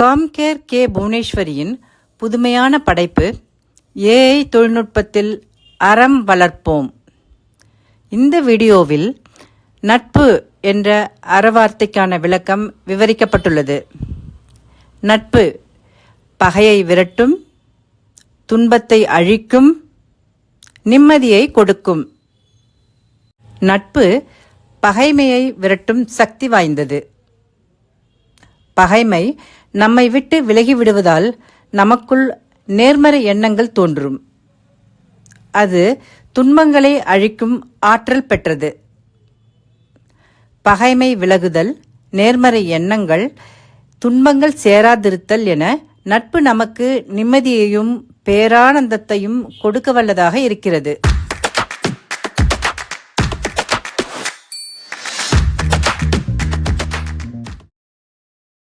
Compcare K புவனேஸ்வரியின் புதுமையான படைப்பு AI தொழில்நுட்பத்தில் அறம் வளர்ப்போம். இந்த வீடியோவில் நட்பு என்ற அறவார்த்தைக்கான விளக்கம் விவரிக்கப்பட்டுள்ளது. நட்பு பகையை விரட்டும் துன்பத்தை அழிக்கும் நிம்மதியை கொடுக்கும். நட்பு பகைமையை விரட்டும் சக்தி வாய்ந்தது. பகைமை நம்மை விட்டு விலகிவிடுவதால் நமக்குள் நேர்மறை எண்ணங்கள் தோன்றும். அது துன்பங்களை அழிக்கும் ஆற்றல் பெற்றது. பகைமை விலகுதல் நேர்மறை எண்ணங்கள் துன்பங்கள் சேராதிருத்தல் என நட்பு நமக்கு நிம்மதியையும் பேரானந்தத்தையும் கொடுக்க வல்லதாக இருக்கிறது.